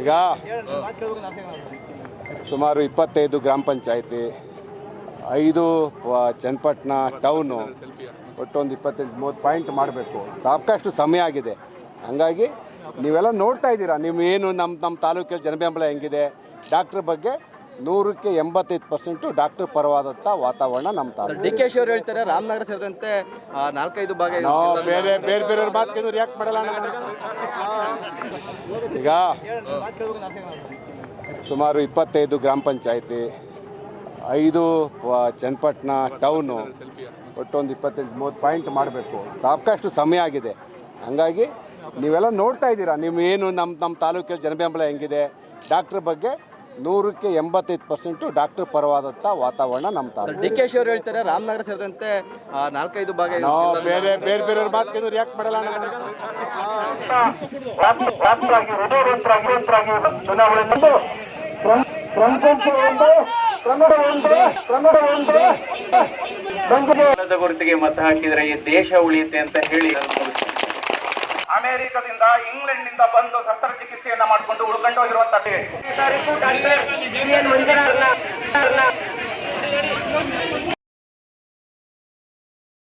ಈಗ ಸುಮಾರು ಇಪ್ಪತ್ತೈದು ಗ್ರಾಮ ಪಂಚಾಯತಿ ಐದು ಚನ್ನಪಟ್ಟಣ ಟೌನು ಒಟ್ಟೊಂದು ಇಪ್ಪತ್ತೆಂಟು ಮೂವತ್ತು ಪಾಯಿಂಟ್ ಮಾಡಬೇಕು ಸಾಕಷ್ಟು ಸಮಯ ಆಗಿದೆ ಹಂಗಾಗಿ ನೀವೆಲ್ಲ ನೋಡ್ತಾ ಇದ್ದೀರಾ ನೀವು ಏನು ನಮ್ಮ ನಮ್ಮ ತಾಲೂಕಲ್ಲಿ ಜನಬೆಂಬಲ ಹೆಂಗಿದೆ ಡಾಕ್ಟ್ರ್ ಬಗ್ಗೆ ನೂರಕ್ಕೆ ಎಂಬತ್ತೈದು ಪರ್ಸೆಂಟು ಡಾಕ್ಟರ್ ಪರವಾದಂಥ ವಾತಾವರಣ ನಮ್ಮ ತಾಲೂಕು ಡಿ ಕೆ ಶಿ ಅವರು ಹೇಳ್ತಾರೆ ರಾಮನಗರ ಸೇರಿದಂತೆ ನಾಲ್ಕೈದು ಭಾಗ. ಬೇರೆ ಬೇರೆ ಬೇರೆಯವ್ರ ಮಾತು ಕೇಳಿದ್ರು ರಿಯಾಕ್ಟ್ ಮಾಡಲ್ಲ. ಈಗ ಸುಮಾರು ಇಪ್ಪತ್ತೈದು ಗ್ರಾಮ ಪಂಚಾಯತಿ, ಐದು ಚನ್ನಪಟ್ಟಣ ಟೌನು ಒಟ್ಟೊಂದು ಇಪ್ಪತ್ತೆಂಟು, ಮೂವತ್ತು ಪಾಯಿಂಟ್ ಮಾಡಬೇಕು. ಸಾಕಷ್ಟು ಸಮಯ ಆಗಿದೆ. ಹಂಗಾಗಿ ನೀವೆಲ್ಲ ನೋಡ್ತಾ ಇದ್ದೀರಾ, ನೀವು ಏನು ನಮ್ಮ ನಮ್ಮ ತಾಲೂಕಲ್ಲಿ ಜನಬೆಂಬಲ ಹೆಂಗಿದೆ ಡಾಕ್ಟ್ರ್ ಬಗ್ಗೆ ನೂರಕ್ಕೆ ಎಂಬತ್ತೈದು ಪರ್ಸೆಂಟು ಡಾಕ್ಟರ್ ಪರವಾದಂಥ ವಾತಾವರಣ ನಮ್ಮ ತಾಲೂಕು ಡಿ ಕೆ ಶಿ ಅವರು ಹೇಳ್ತಾರೆ ರಾಮನಗರ ಸೇರಿದಂತೆ ಆ, ನಾಲ್ಕೈದು ಭಾಗ ಬೇರೆ ನಾವು ಬೇರೆ ಬೇರೆ ಬೇರೆಯವ್ರ ಮಾತು ಕೇಳಿದ್ರೆ ಯಾಕೆ ಮಾಡಲ್ಲ ನಾನು. ರಾಷ್ಟ್ರಾಗಿ ಹೃದಯವಂತರಾಗಿ ಚುನಾವಣೆ ಬಂದು ಒಂದು ಕನ್ನಡ ಒಂದು ಕನ್ನಡ ಒಂದು ಮತದ ಗುರುತಿಗೆ ಮತ ಹಾಕಿದ್ರೆ ಈ ದೇಶ ಉಳಿಯುತ್ತೆ ಅಂತ ಹೇಳಿ ಅಮೆರಿಕದಿಂದ ಇಂಗ್ಲೆಂಡ್ನಿಂದ ಬಂದು ಶಸ್ತ್ರಚಿಕಿತ್ಸೆಯನ್ನ ಮಾಡಿಕೊಂಡು ಉಳ್ಕೊಂಡು ಹೋಗಿರುವಂತಹ